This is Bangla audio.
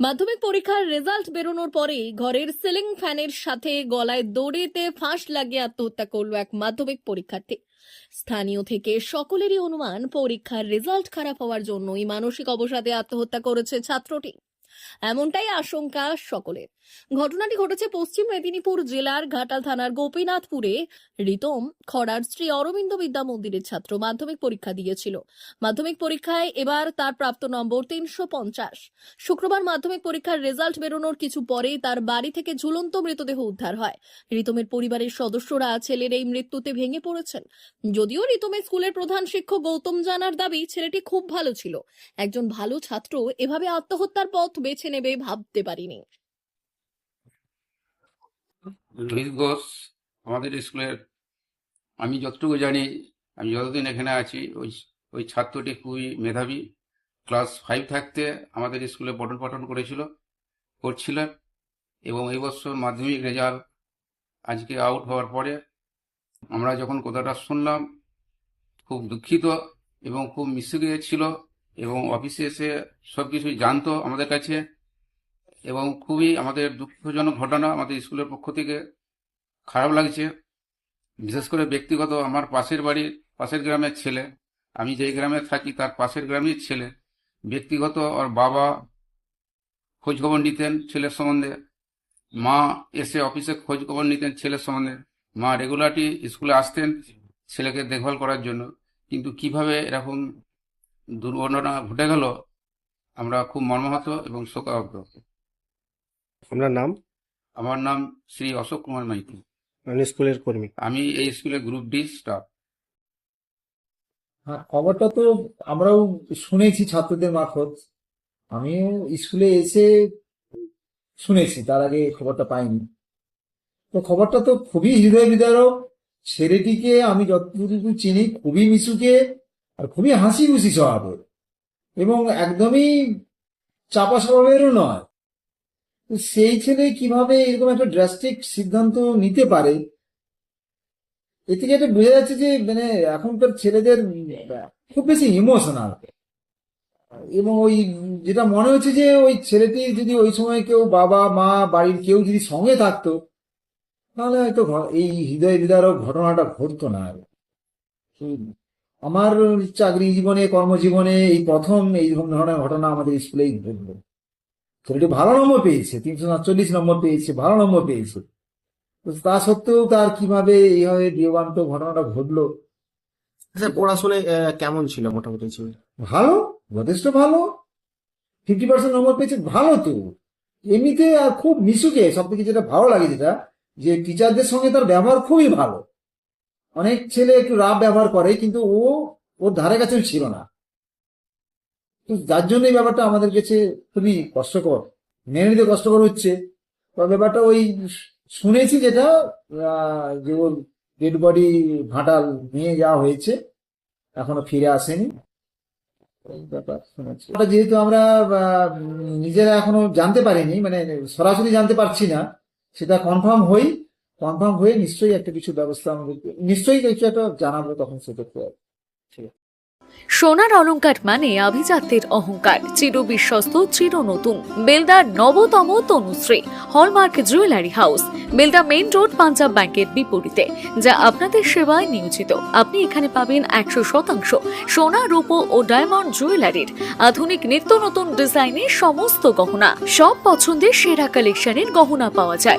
মাধ্যমিক পরীক্ষার রেজাল্ট বেরোনোর পরে ঘরের সিলিং ফ্যানের সাথে গলায় দড়িতে ফাঁস লাগিয়ে আত্মহত্যা করল এক মাধ্যমিক পরীক্ষার্থী। স্থানীয় থেকে সকলেরই অনুমান, পরীক্ষার রেজাল্ট খারাপ হওয়ার জন্যই মানসিক অবসাদে আত্মহত্যা করেছে ছাত্রটি। এমনটাই আশঙ্কা সকলের। ঘটনাটি ঘটেছে পশ্চিম মেদিনীপুর জেলার ঘাটাল থানার গোপীনাথপুরে। রিতম খড়ার শ্রী অরবিন্দ বিদ্যা মন্দিরের ছাত্র মাধ্যমিক পরীক্ষা দিয়েছিল। মাধ্যমিক পরীক্ষায় এবার তার প্রাপ্ত নম্বর তিনশো পঞ্চাশ। শুক্রবার মাধ্যমিক পরীক্ষার রেজাল্ট বেরোনোর কিছু পরেই তার বাড়ি থেকে ঝুলন্ত মৃতদেহ উদ্ধার হয়। রিতমের পরিবারের সদস্যরা ছেলের এই মৃত্যুতে ভেঙে পড়েছেন। যদিও রিতমের স্কুলের প্রধান শিক্ষক গৌতম জানার দাবি, ছেলেটি খুব ভালো ছিল। একজন ভালো ছাত্র, এভাবে আত্মহত্যার পথ বেছে নেবে ভাবতে পারিনি। রোহিত ঘোষ আমাদের স্কুলের, আমি যতটুকু জানি, আমি যতদিন এখানে আছি, ওই ওই ছাত্রটি খুবই মেধাবী। ক্লাস ফাইভ থাকতে আমাদের স্কুলে পঠন পাঠন করেছিল, করছিলেন এবং এই বছর মাধ্যমিক রেজাল্ট আজকে আউট হওয়ার পরে আমরা যখন কথাটা শুনলাম, খুব দুঃখিত এবং খুব মিশে ছিল এবং অফিসে এসে সব কিছুই জানতো আমাদের কাছে। এবং খুবই আমাদের দুঃখজনক ঘটনা আমাদের স্কুলের পক্ষ থেকে খারাপ লাগছে। বিশেষ করে ব্যক্তিগত আমার পাশের বাড়ির পাশের গ্রামের ছেলে। আমি যেই গ্রামে থাকি তার পাশের গ্রামের ছেলে। ব্যক্তিগত ওর বাবা খোঁজখবর নিতেন ছেলের সম্বন্ধে। মা এসে অফিসে খোঁজখবর নিতেন ছেলের সম্বন্ধে। মা রেগুলারটি স্কুলে আসতেন ছেলেকে দেখভাল করার জন্য। কিন্তু কীভাবে এরকম দুর্ঘটনা ঘটে গেল আমরা খুব মর্মাহত এবং শোকাহত। আপনার নাম? আমার নাম শ্রী অশোক কুমার মাইতি। মানে স্কুলের কর্মী। আমি এই স্কুলে গ্রুপ ডি স্টাফ। হ্যাঁ খবরটা তো আমরাও শুনেছি ছাত্রদের মারফত। আমিও স্কুলে এসে শুনেছি তার আগে খবরটা পাইনি। তো খবরটা তো খুবই হৃদয় বিদারক ছেলেটিকে আমি যতটুকু চিনি খুবই মিশুকে খুবই হাসি খুশি স্বভাবের এবং একদমই চাপা স্বভাবেরও নয়। সেই ছেলে কীভাবে এরকম একটা ড্রাস্টিক সিদ্ধান্ত নিতে পারে, এ থেকে এটা বোঝা যাচ্ছে যে মানে এখনকার ছেলেদের খুব বেশি ইমোশনাল এবং ওই যেটা মনে হচ্ছে যে, ওই ছেলেটি যদি ওই সময় কেউ বাবা, মা, বাড়ির কেউ যদি সঙ্গে থাকতো, তাহলে হয়তো এই হৃদয় বিদারক ঘটনাটা ঘটতো না আর। আমার চাকরি জীবনে কর্মজীবনে এই প্রথম এই ধরনের ঘটনা আমাদের স্কুলেই ঘটলো। ছেলেটি ভালো নম্বর পেয়েছে তিনশো সাতচল্লিশ নম্বর পেয়েছে ভালো নম্বর পেয়েছে। তো তা সত্ত্বেও তার কীভাবে এইভাবে বিয়োগান্ত ঘটনাটা ঘটলো? স্যার পড়াশোনায় কেমন ছিল মোটামুটি ছিল? ভালো যথেষ্ট ভালো। ফিফটি পার্সেন্ট নম্বর পেয়েছে ভালো তো। এমনিতে আর খুব মিশুকে সব থেকে যেটা ভালো লাগে যেটা যে টিচারদের সঙ্গে তার ব্যবহার খুবই ভালো। অনেক ছেলে একটু রাফ ব্যবহার করে, কিন্তু ও, ওর ধারে কাছেও ছিল না। তো যার জন্য এই ব্যাপারটা আমাদের কাছে খুবই কষ্টকর। মেনে নিতে কষ্টকর হচ্ছে। ব্যাপারটা ওই শুনেছি যেটা যে ওর ডেড বডি ঘাটাল নিয়ে যাওয়া হয়েছে, এখনও ফিরে আসেনি। ব্যাপার শুনেছি। ওটা যেহেতু আমরা নিজেরা এখনও জানতে পারিনি মানে সরাসরি জানতে পারছি না, সেটা কনফার্ম হই। কনফার্ম হয়ে নিশ্চয়ই একটা কিছু ব্যবস্থা আমাদের নিশ্চয়ই কিছু একটা জানাব তখন সেক্ষেত্রে সোনার অলংকার মানে আভিজাত্যের অহংকার, চির বিশ্বস্ত, চির নতুন। বেলদার নবতম Tanushree, hallmark jewellery house, Belda main road, Punjab ব্যাংকের বিপরীতে, যা আপনাদের সেবায় নিয়োজিত। আপনি এখানে পাবেন একশো শতাংশ সোনা, রূপো ও ডায়মন্ড জুয়েলারির। আধুনিক নিত্য নতুন ডিজাইনের সমস্ত গহনা। সব পছন্দের সেরা কালেকশনের গহনা পাওয়া যায়।